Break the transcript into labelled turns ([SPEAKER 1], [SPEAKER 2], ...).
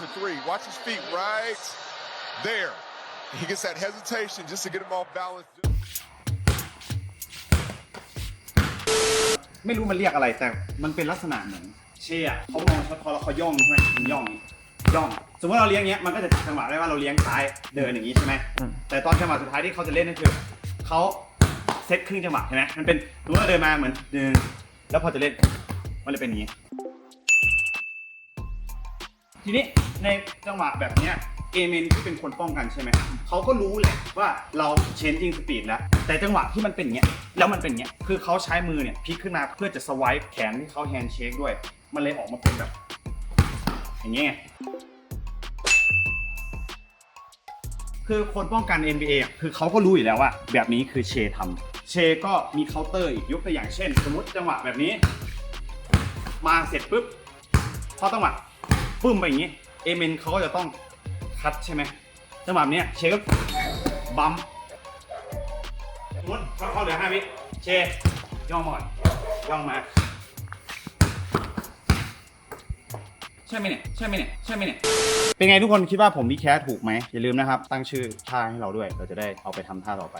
[SPEAKER 1] to three. Watch his feet right there. He gets that hesitation just to get him off balance.
[SPEAKER 2] ไม่รู้มันเรียกอะไรแต่มันเป็นลักษณะเหมือน เชียเขามองช็อตคอแล้วเขาย่องใช่ไหมมันย่องย่อง สมมติเราเลี้ยงเงี้ยมันก็จะจังหวะได้ว่าเราเลี้ยงซ้ายเดินอย่างนี้ใช่ไหมแต่ตอนจังหวะสุดท้ายที่เขาจะเล่นนั่นคือเขาเซตครึ่งจังหวะใช่ไหมมันเป็นสมมติเราเดินมาเหมือนเดินแล้วพอจะเล่นมันเลยเป็นอย่างนี้ ทีนี้ในจังหวะแบบเนี้ยเอเมนที่เป็นคนป้องกันใช่ไหมเขาก็รู้แหละว่าเราเชนจิงสปีดแล้วแต่จังหวะที่มันเป็นอย่างเงี้ยแล้วมันเป็นอย่างเงี้ยคือเขาใช้มือเนี่ยพลิกขึ้นมาเพื่อจะสวายแขนที่เขาแฮนด์เชคด้วย มันเลยออกมาเป็นแบบ อย่างเงี้ยคือคนป้องกัน NBA คือเขาก็รู้อยู่แล้วว่า แบบนี้คือเชทำเชก็มีเคาน์เตอร์อีกยกตัวอย่างเช่น สมมติจังหวะแบบนี้ มาเสร็จปุ๊บพอจังหวะ ปึ้มไปอย่างนี้เอเมนเขาก็จะต้องคัดใช่ไหมจังหวะเนี้ยเชก็บัมมมติเขาเขาเหลือห้าวิเชย่องมาก่อนย่องมา ใช่ไหมเนี่ยใช่ไหมเนี่ยใช่ไหมเนี่ยเป็นไงทุกคนคิดว่าผมวิแคสถูกไหมอย่าลืมนะครับ ตั้งชื่อท่าให้เราด้วย เราจะได้เอาไปทำท่าต่อไป